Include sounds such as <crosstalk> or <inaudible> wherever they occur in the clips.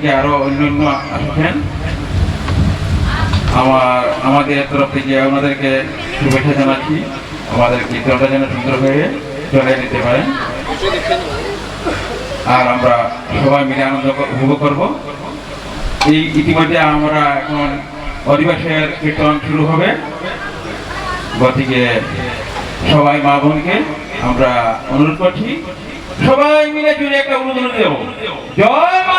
থেকে আরও অন্যান্য আসছেন। আমার, আমাদের তরফ থেকে ওনাদেরকে শুভেচ্ছা জানাচ্ছি। আমাদের কীর্তনটা যেন সুন্দর হয়ে চলে নিতে পারেন আর আমরা সবাই মিলে আনন্দ উপভোগ করব। এই ইতিমধ্যে আমরা এখন অধিবাসের কীর্তন শুরু হবে। গতিকে সবাই মা বোনকে আমরা অনুরোধ করছি। সবাই মিলে জুড়ে একটা অনুদান দেব। জয় মা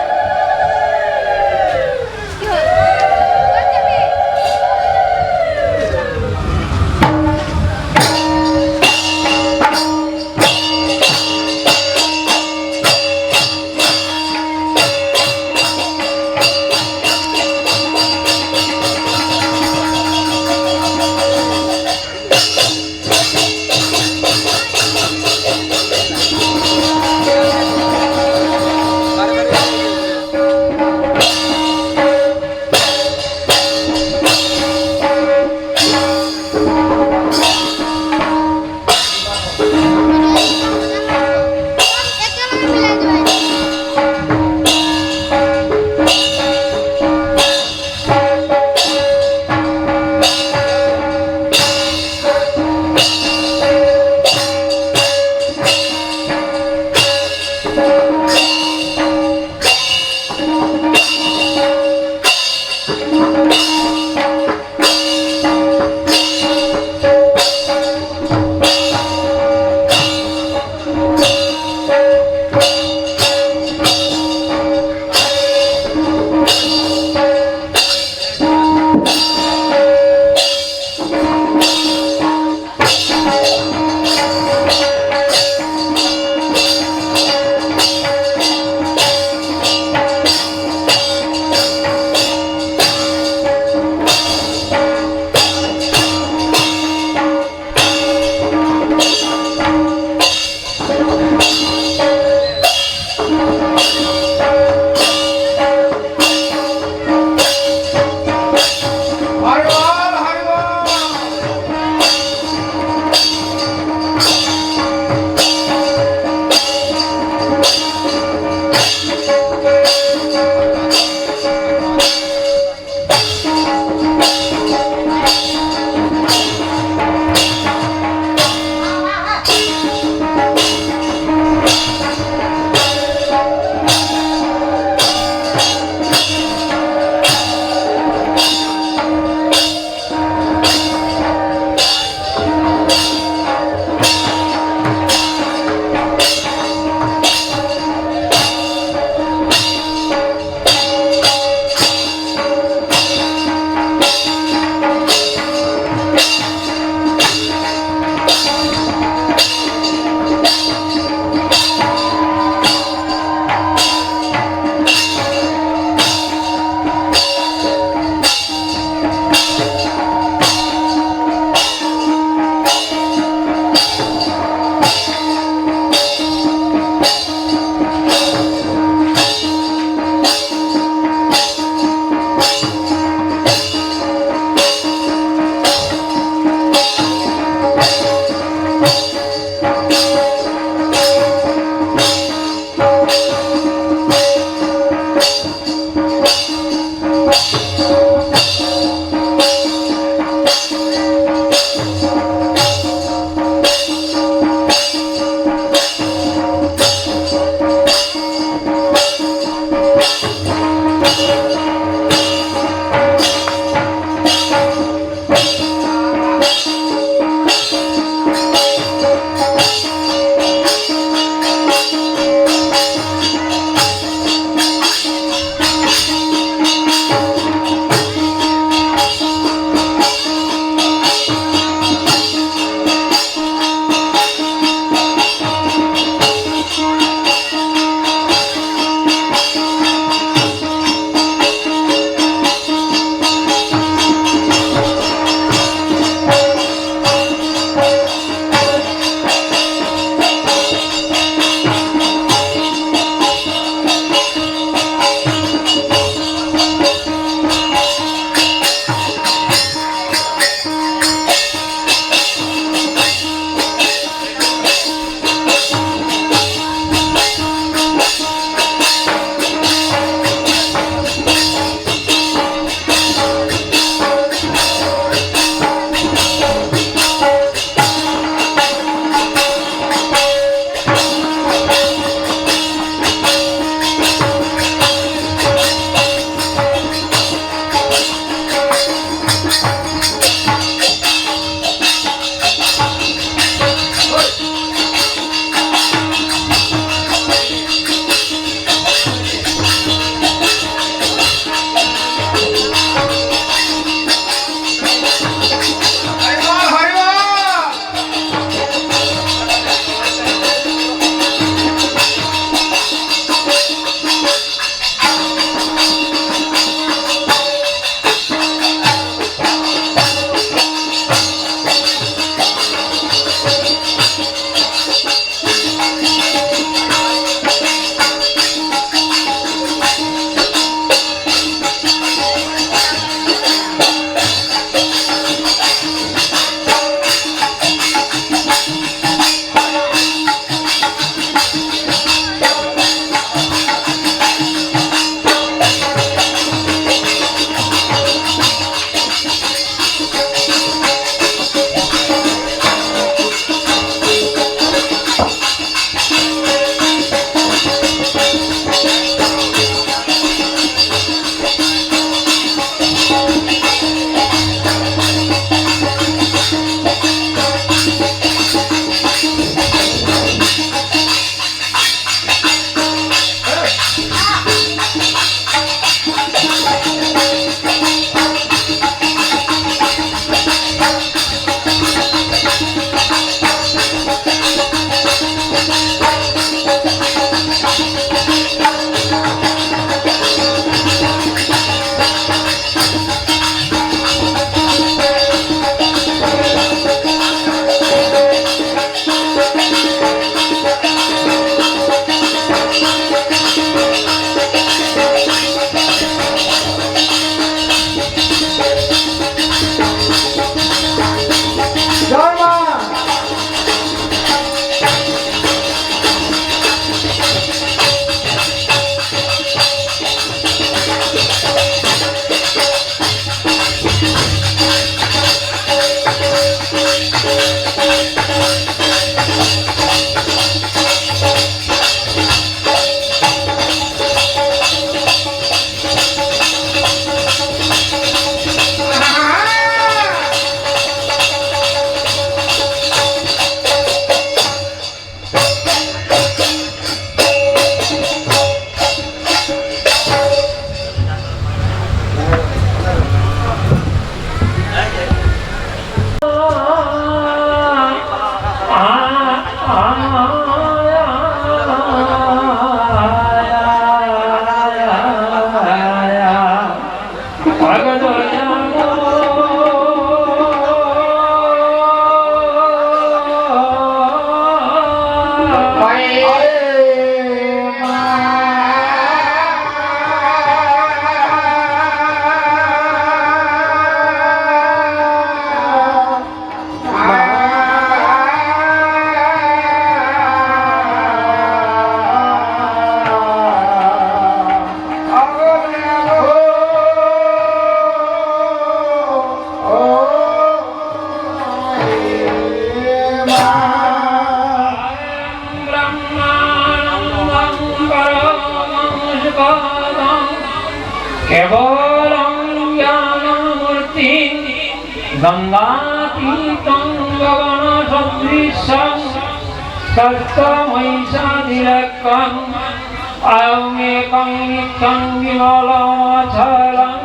নিত্যং বিমলমচলং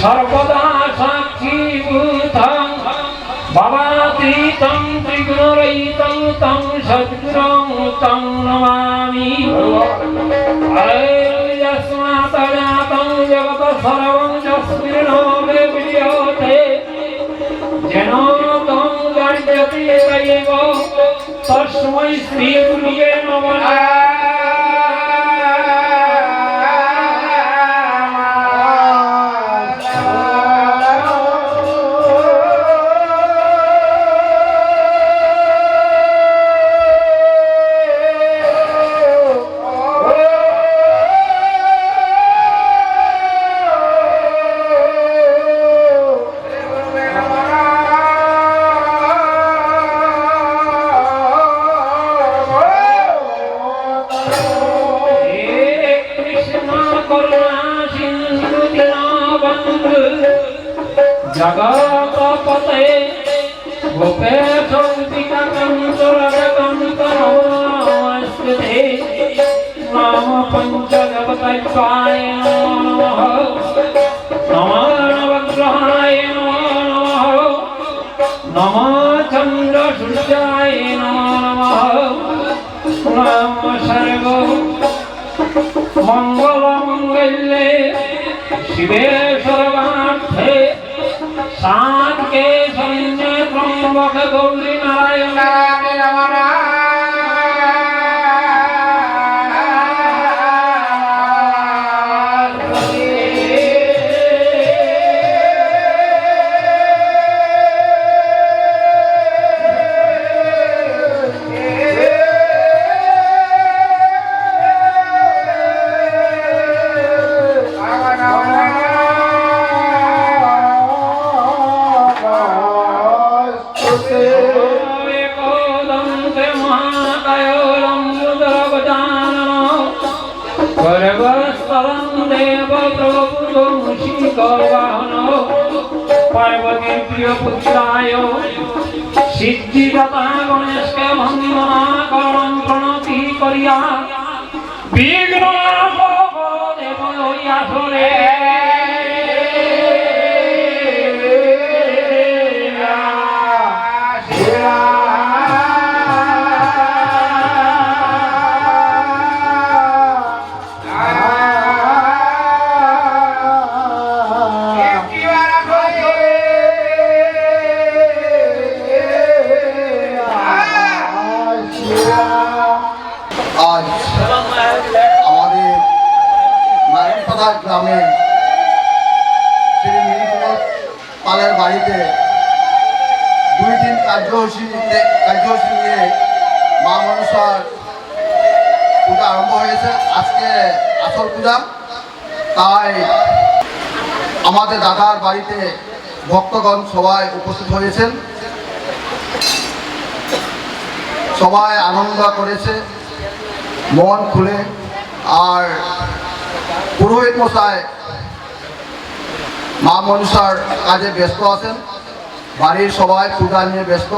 সর্বদা সাক্ষীভূতং ভবাতীতং ত্রিগুণরহিতং তং সদ্গুরুং তং নমামি। যস্মাতজাতং জগত সর্বং যস্মিন্নো বিদ্যতে যেন তং গর্জতি দৈব তস্मै শ্রী গুরুবে নমঃ। জগৎপতে গোপেশ পিতাকান্ত রাজকান্ত নমস্তে নাম পঞ্চজগতায় নমঃ নমো নবগ্রহায় নমো। নমঃ চন্দ্র সূর্যায় নমঃ। নম সর্ব মঙ্গল মঙ্গলে শিবে সর্বার্থে সাতকে সৈন্য ত্রম্বক গৌরী নারায়ণ। একদন্তে বাড়িতে ভক্তগণ সবাই উপস্থিত হয়েছেন। সবাই আনন্দ করেছে, মন খুলে। আর পুরোহিত মশাই, মা মনসার কাজে ব্যস্ত আছেন। বাড়ির সবাই পূজা নিয়ে ব্যস্ত।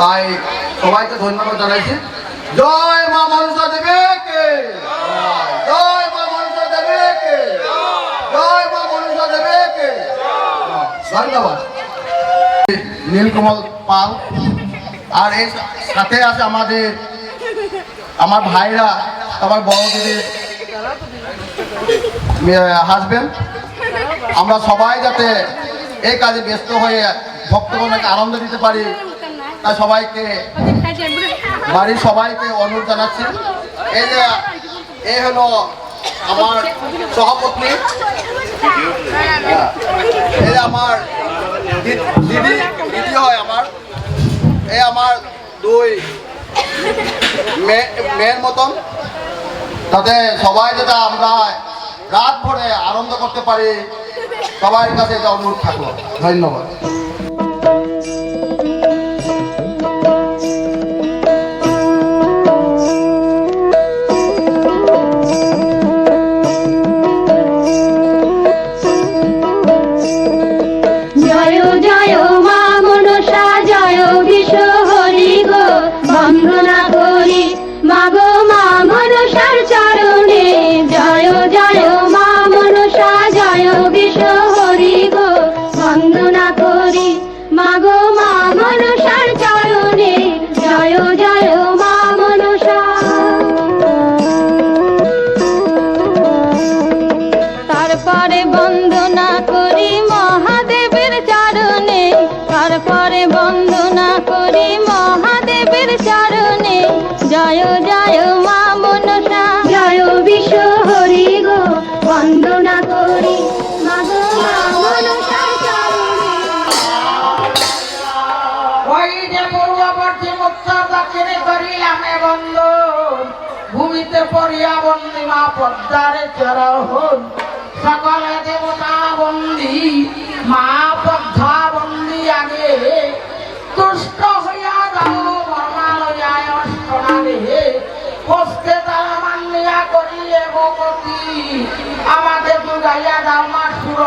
তাই সবাইকে ধন্যবাদ জানাইছি। জয় মা মনসা দেবীকে জয় মা মনসা দেবীকে জয় মা মনসা দেবীকে ধন্যবাদ। নীলকমল পাল আর এর সাথে আছে আমাদের আমার ভাইরা, আমার বড় দিদির হাজবেন্ড আমরা সবাই যাতে এই কাজে ব্যস্ত হয়ে ভক্তগণকে আনন্দ দিতে পারি, তাই সবাইকে বাড়ির সবাইকে অনুরোধ জানাচ্ছি। এই যে এই হলো আমার সহপত্নী এই আমার দিদি দিদি হয় আমার, এই আমার দুই মেয়ে- মেয়ের মতন। তাতে সবাই যাতে আমরা রাত ভরে আনন্দ করতে পারি সবার কাছে এটা অনুরোধ থাকল। ধন্যবাদ। তারপরে বন্দনা করি মহাদেবের চরণে। জয় জয় মা মনসা। জয় বিশ্ব হরি গো বন্দনা করি। ভূমিতে পড়িয়া বন্দি মা পদ্মারে সকলে দেবতা বন্দি মা পদ্মা আগে তুষ্ট হইয়া যাও বর্মালয়ায় অষ্টনারে হস্তে তারা মান্যা করিলে ভগতি আমাকে বুঝাইয়া দাও মা সুর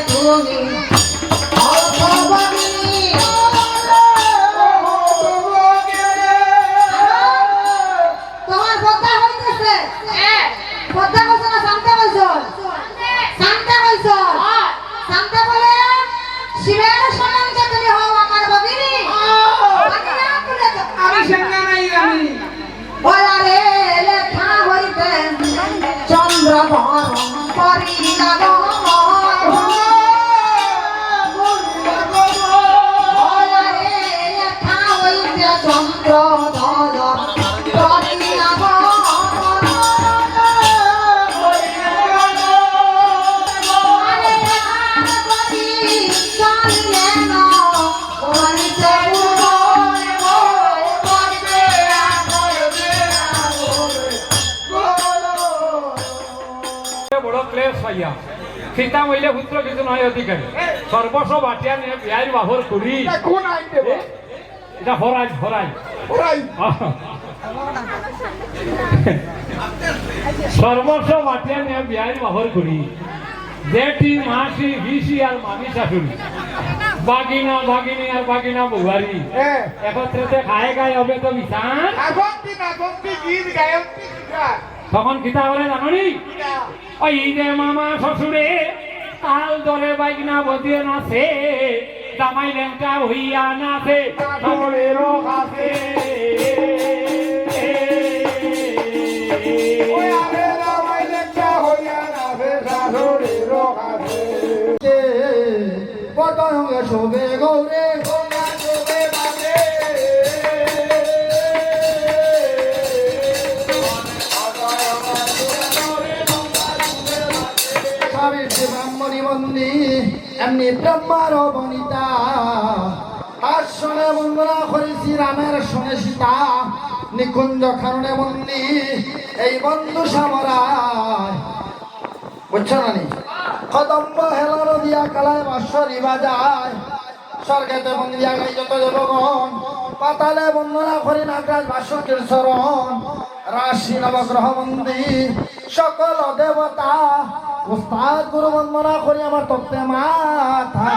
é por mim. মহিলা পুত্র কিছু নয় অধিকারী। সর্বস্ব বাটিয়া নিয়ে বিয়ার বাহর করি এটা কোন আইন দেব? এটা হরাই হরাই ওরাই <laughs> সর্বস্ব বাটিয়া নিয়ে বিয়ার বাহর করি জেঠি মাসি বিসি আর মামি শাশুড়ি। বাগিনা বাগিনী আর বাগিনা বুহারি একত্রে খায় গায়ে হবে তো না গীতা তখন কিতা বলে জানি ওই যে মামা শ্বশুরে তাল দরে বাইকনা বদিয়ে নাচে জামাই লেঙ্কা হইয়া নাচে ঠাকুরেরও কাছে ওই আরে রামাই ব্রহ্মার বনিতা তার শোনে বন্দনা করেছি রামের শোনে সীতা, নিকুঞ্জ খারণে বন্দি, এই বন্ধু সামরায়। বুঝছ না নি? কদম্ব হেলার দিয়া কালায় বাশ্বরী বাজায়। স্বর্গেতে বন্দিয়া গাই যত দেবগণ পাতালে বন্দনা করি নাগরাজ বাসুকের চরণ। রাশি নবগ্রহ বন্দি, সকল দেবতা উস্তাদ গুরু বন্দনা করি আমার তত্ত্বে মাথা।